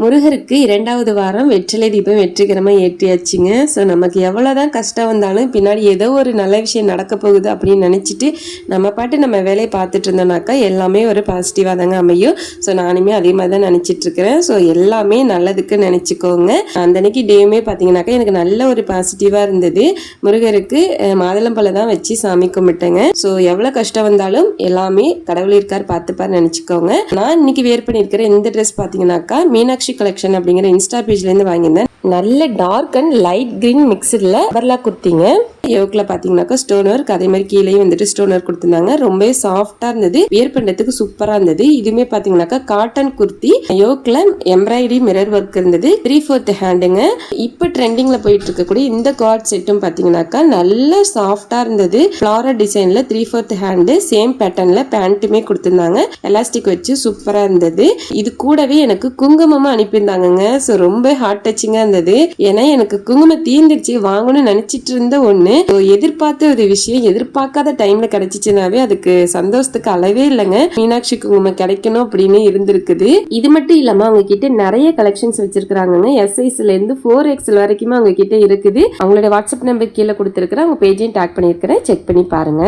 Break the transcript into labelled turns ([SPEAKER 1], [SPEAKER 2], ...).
[SPEAKER 1] முருகருக்கு இரண்டாவது வாரம் வெற்றிலை தீபம் வெற்றிகரமாக ஏற்றியாச்சுங்க. ஸோ நமக்கு எவ்வளோதான் கஷ்டம் வந்தாலும் பின்னாடி ஏதோ ஒரு நல்ல விஷயம் நடக்க போகுது அப்படின்னு நினச்சிட்டு நம்ம பாட்டு நம்ம வேலையை பார்த்துட்டு இருந்தோம்னாக்கா எல்லாமே ஒரு பாசிட்டிவாக தாங்க அமையும். ஸோ நானுமே அதே மாதிரி தான் நினச்சிட்ருக்கிறேன் ஸோ எல்லாமே நல்லதுக்கு நினச்சிக்கோங்க. அந்த அன்னைக்கு டேவுமே பார்த்தீங்கன்னாக்கா எனக்கு நல்ல ஒரு பாசிட்டிவாக இருந்தது. முருகருக்கு மாதுளம்பழம் தான் வச்சு சாமி கும்பிட்டேங்க. ஸோ எவ்வளோ கஷ்டம் வந்தாலும் எல்லாமே கடவுள் இருக்கார் பார்த்துப்பார் நினச்சிக்கோங்க. நான் இன்னைக்கு வேர் பண்ணியிருக்கிற இந்த ட்ரெஸ் பார்த்தீங்கன்னாக்கா மீனாட்சி கலெக்ஷன் அப்படிங்கிற இன்ஸ்டா பேஜ்லேருந்து வாங்கியிருந்தேன். நல்ல டார்க் அண்ட் லைட் கிரீன் மிக்சடில் பர்லா குர்த்திங்க யோக்கில் பார்த்தீங்கன்னாக்கா ஸ்டோன் ஒர்க் அதே மாதிரி கீழேயும் வந்துட்டு ஸ்டோன் ஒர்க் கொடுத்துருந்தாங்க. ரொம்பவே சாஃப்டாக இருந்தது. வியர் பண்ணுறதுக்கு சூப்பராக இருந்தது. இதுவுமே பார்த்தீங்கன்னாக்கா காட்டன் குர்த்தி யோக்கில் எம்ப்ராய்டரி மிரர் ஒர்க் இருந்தது. த்ரீ ஃபோர்த் ஹேண்டுங்க இப்போ ட்ரெண்டிங்கில் போயிட்டு இருக்கக்கூடிய இந்த கார்ட் செட்டும் பார்த்தீங்கன்னாக்கா நல்ல சாஃப்டாக இருந்தது. ஃப்ளாரல் டிசைனில் த்ரீ ஃபோர்த் ஹேண்டு சேம் பேட்டர்னில் பேண்ட்டுமே கொடுத்துருந்தாங்க. எலாஸ்டிக் வச்சு சூப்பராக இருந்தது. இது கூடவே எனக்கு குங்குமமும் அனுப்பியிருந்தாங்கங்க. ஸோ ரொம்ப ஹார்ட் டச்சிங்காக இருந்தது. ஏன்னா எனக்கு குங்குமம் தீர்ந்துருச்சு. வாங்கணும்னு நினச்சிட்டு இருந்த ஒண்ணு எதிர்பார்த்த ஒரு விஷயம் எதிர்பார்க்காத டைம்ல கிடைச்சிச்சுனாவே அதுக்கு சந்தோஷத்துக்கு அளவே இல்லைங்க. மீனாட்சி குங்குமம் கிடைக்கணும் அப்படின்னு இருந்திருக்குது. இது மட்டும் இல்லாம அவங்க கிட்ட நிறைய கலெக்ஷன்ஸ் வச்சிருக்காங்க எஸ் சைஸ்ல இருந்து ஃபோர் எக்ஸ்எல் வரைக்குமே அவங்க கிட்ட இருக்குது. அவங்களோட வாட்ஸ்அப் நம்பர் கீழே கொடுத்துருக்குறேன். அவங்க பேஜையும் டேக் பண்ணியிருக்கிறேன். செக் பண்ணி பாருங்க.